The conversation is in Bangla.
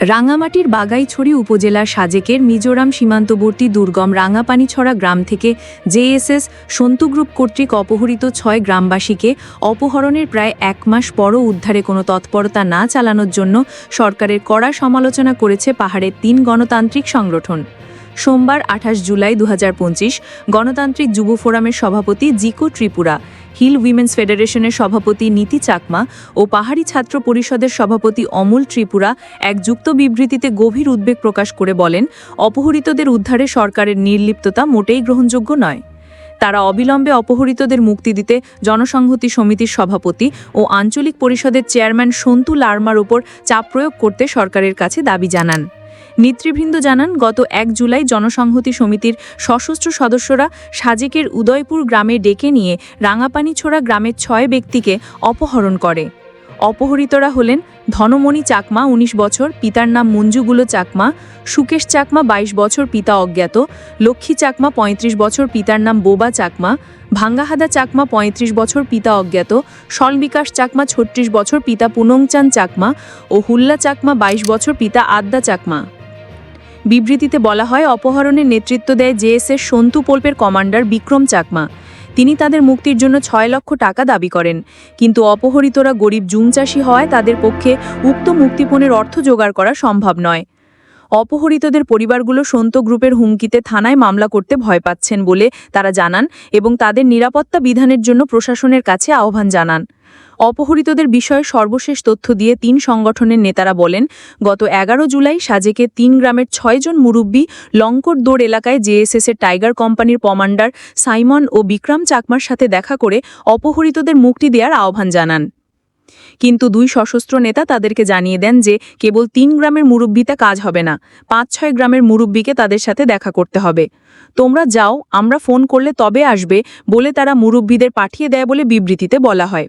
রাঙামাটির বাগাইছড়ি উপজেলার সাজেকের মিজোরাম সীমান্তবর্তী দুর্গম রাঙাপানিছড়া গ্রাম থেকে জেএসএস সন্তু গ্রুপ কর্তৃক অপহৃত ছয় গ্রামবাসীকে অপহরণের প্রায় এক মাস পরও উদ্ধারে কোনো তৎপরতা না চালানোর জন্য সরকারের কড়া সমালোচনা করেছে পাহাড়ের তিন গণতান্ত্রিক সংগঠন। সোমবার আঠাশ জুলাই দু হাজার পঁচিশ গণতান্ত্রিক যুব ফোরামের সভাপতি জিকো ত্রিপুরা হিল উইমেন্স ফেডারেশনের সভাপতি নীতি চাকমা ও পাহাড়ি ছাত্র পরিষদের সভাপতি অমূল ত্রিপুরা এক যুক্ত বিবৃতিতে গভীর উদ্বেগ প্রকাশ করে বলেন অপহৃতদের উদ্ধারে সরকারের নির্লিপ্ততা মোটেই গ্রহণযোগ্য নয়। তারা অবিলম্বে অপহৃতদের মুক্তি দিতে জনসংহতি সমিতির সভাপতি ও আঞ্চলিক পরিষদের চেয়ারম্যান সন্তু লার্মার ওপর চাপ প্রয়োগ করতে সরকারের কাছে দাবি জানান। নেতৃবৃন্দ জানান, গত এক জুলাই জনসংহতি সমিতির সশস্ত্র সদস্যরা সাজেকের উদয়পুর গ্রামে ডেকে নিয়ে রাঙাপানিছোড়া গ্রামের ছয় ব্যক্তিকে অপহরণ করে। অপহৃতরা হলেন ধনমণি চাকমা ১৯ বছর, পিতার নাম মঞ্জুগুলো চাকমা, সুকেশ চাকমা ২২ বছর, পিতা অজ্ঞাত, লক্ষ্মী চাকমা ৩৫ বছর, পিতার নাম বোবা চাকমা, ভাঙ্গাহাদা চাকমা ৩৫ বছর, পিতা অজ্ঞাত সলবিকাশ চাকমা ৩৬ বছর, পিতা পুনংচান চাকমা ও হুল্লা চাকমা ২২ বছর, পিতা আদ্দা চাকমা। বিবৃতিতে বলা হয় অপহরণের নেতৃত্ব দেয় জেএসএর সন্তু পোল্পের কমান্ডার বিক্রম চাকমা। তিনি তাদের মুক্তির জন্য ছয় লক্ষ টাকা দাবি করেন। কিন্তু অপহরিতরা গরিব জুম চাষি হওয়ায় তাদের পক্ষে উক্ত মুক্তিপণের অর্থ জোগাড় করা সম্ভব নয়। অপহৃতদের পরিবারগুলো সন্ত গ্রুপের হুমকিতে থানায় মামলা করতে ভয় পাচ্ছেন বলে তারা জানান এবং তাদের নিরাপত্তা বিধানের জন্য প্রশাসনের কাছে আহ্বান জানান। অপহৃতদের বিষয়ে সর্বশেষ তথ্য দিয়ে তিন সংগঠনের নেতারা বলেন, গত এগারো জুলাই সাজেকে তিন গ্রামের ছয়জন মুরব্বী লঙ্কর দৌড় এলাকায় জেএসএসের টাইগার কোম্পানির কমান্ডার সাইমন ও বিক্রম চাকমার সাথে দেখা করে অপহরিতদের মুক্তি দেওয়ার আহ্বান জানান। কিন্তু দুই সশস্ত্র নেতা তাদেরকে জানিয়ে দেন যে কেবল তিন গ্রামের মুরব্বিতে কাজ হবে না, পাঁচ ছয় গ্রামের মুরব্বিকে তাদের সাথে দেখা করতে হবে। তোমরা যাও, আমরা ফোন করলে তবে আসবে বলে তারা মুরব্বিদের পাঠিয়ে দেয় বলে বিবৃতিতে বলা হয়।